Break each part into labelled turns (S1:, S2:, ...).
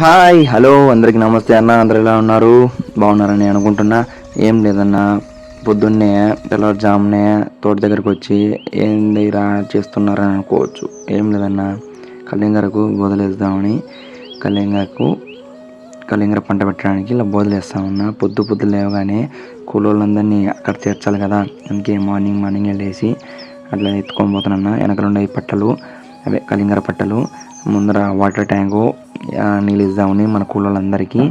S1: Hi hello అందరికి నమస్తే అన్న అందరు ఎలా ఉన్నారు? బాగున్నారని అనుకుంటున్నా. ఏం లేదన్న పొద్దున్నే తెల్లవారుజామునే తోట దగ్గరకు వచ్చి ఏం దగ్గర చేస్తున్నారని అనుకోవచ్చు. ఏం లేదన్న కలింగరకు బోదలేద్దామని కలింగరకు కలింగర పంట పెట్టడానికి ఇలా బోదలేస్తామన్నా పొద్దు పొద్దు లేవగానే కూలోళ్ళందరినీ అక్కడ చేర్చాలి కదా. అందుకే మార్నింగ్ మార్నింగ్ వెళ్ళేసి అట్లా ఎత్తుకొని పోతానన్న. వెనకలుండే ఉండే పట్టలు అవే కలింగర పట్టలు ముందర వాటర్ ట్యాంకు నీళ్ళు ఇద్దామని మన కూలోళ్ళందరికీ.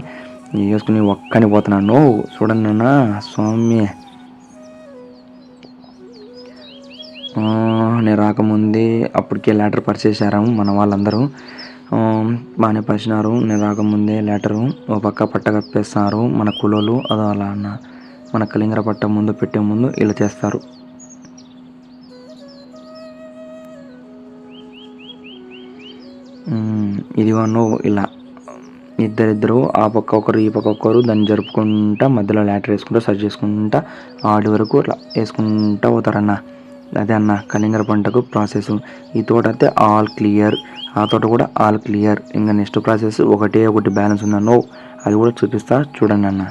S1: వేసుకుని ఒక్కని పోతున్నాను చూడండి అన్న స్వామి. నేను రాకముందే అప్పటికే లెటర్ పరిచేసారాము మన వాళ్ళందరూ. బాగానే పరిచినారు. నేను రాకముందే లెటరు ఓ పక్క పట్ట కప్పేస్తారు మన కులోలు అదో అలా అన్న. మన కలింగర పట్ట ముందు పెట్టే ముందు ఇలా చేస్తారు. ఇదిగోను ఇలా ఇద్దరిద్దరు ఆ పక్క ఒకరు ఈ పక్క ఒకరు దాన్ని జరుపుకుంటా మధ్యలో లాటర్ వేసుకుంటా సర్చ్ చేసుకుంటా ఆడి వరకు అట్లా వేసుకుంటా పోతారన్న. అదే అన్న కలింగర పంటకు ప్రాసెస్ ఈ తోట అయితే ఆల్ క్లియర్ ఆ తోట కూడా ఆల్ క్లియర్ ఇంకా నెక్స్ట్ ప్రాసెస్ ఒకటే ఒకటి బ్యాలెన్స్ ఉందన్నో అది కూడా చూపిస్తా చూడండి అన్న.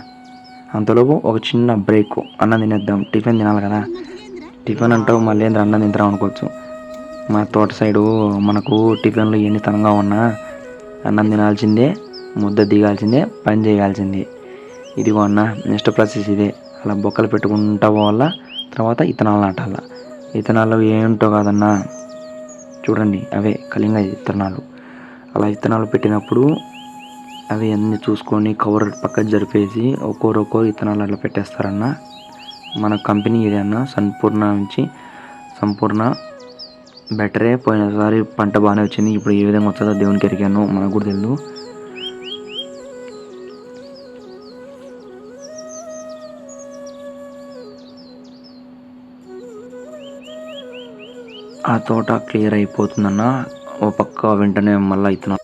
S1: అంతలోపు ఒక చిన్న బ్రేక్ అన్నం తినేద్దాం. టిఫిన్ తినాలి కదా. టిఫిన్ అంటావు మళ్ళీ ఏంద్ర అన్నం తింటాం అనుకోవచ్చు. మా తోట సైడు మనకు టిఫిన్లు ఎన్ని తనంగా ఉన్నా అన్నం తినాల్సిందే ముద్ద దిగాల్సిందే పని చేయాల్సిందే. ఇదిగో అన్న నెక్స్ట్ ప్రాసెస్ ఇదే. అలా బొక్కలు పెట్టుకుంటా పోవాలా తర్వాత ఇత్తనాలు నాటాల. ఇతనాలు ఏంటో కాదన్నా చూడండి అవే కలింగ ఇత్తనాలు. అలా ఇత్తనాలు పెట్టినప్పుడు అవి అన్నీ చూసుకొని కవర్ పక్క జరిపేసి ఒక్కొరు ఒక్కొరు ఇత్తనాలు అట్లా పెట్టేస్తారన్న. మన కంపెనీ ఇదే అన్న సంపూర్ణ నుంచి సంపూర్ణ బెటరే. పోయినసారి పంట బాగానే వచ్చింది. ఇప్పుడు ఏ విధంగా వస్తుందో దేవునికి ఎరిగాను మనకు కూడా తెలియదు ఆ తోట క్లియర్ అయిపోతుందన్న. ఓ పక్క వెంటనే మళ్ళీ ఇతను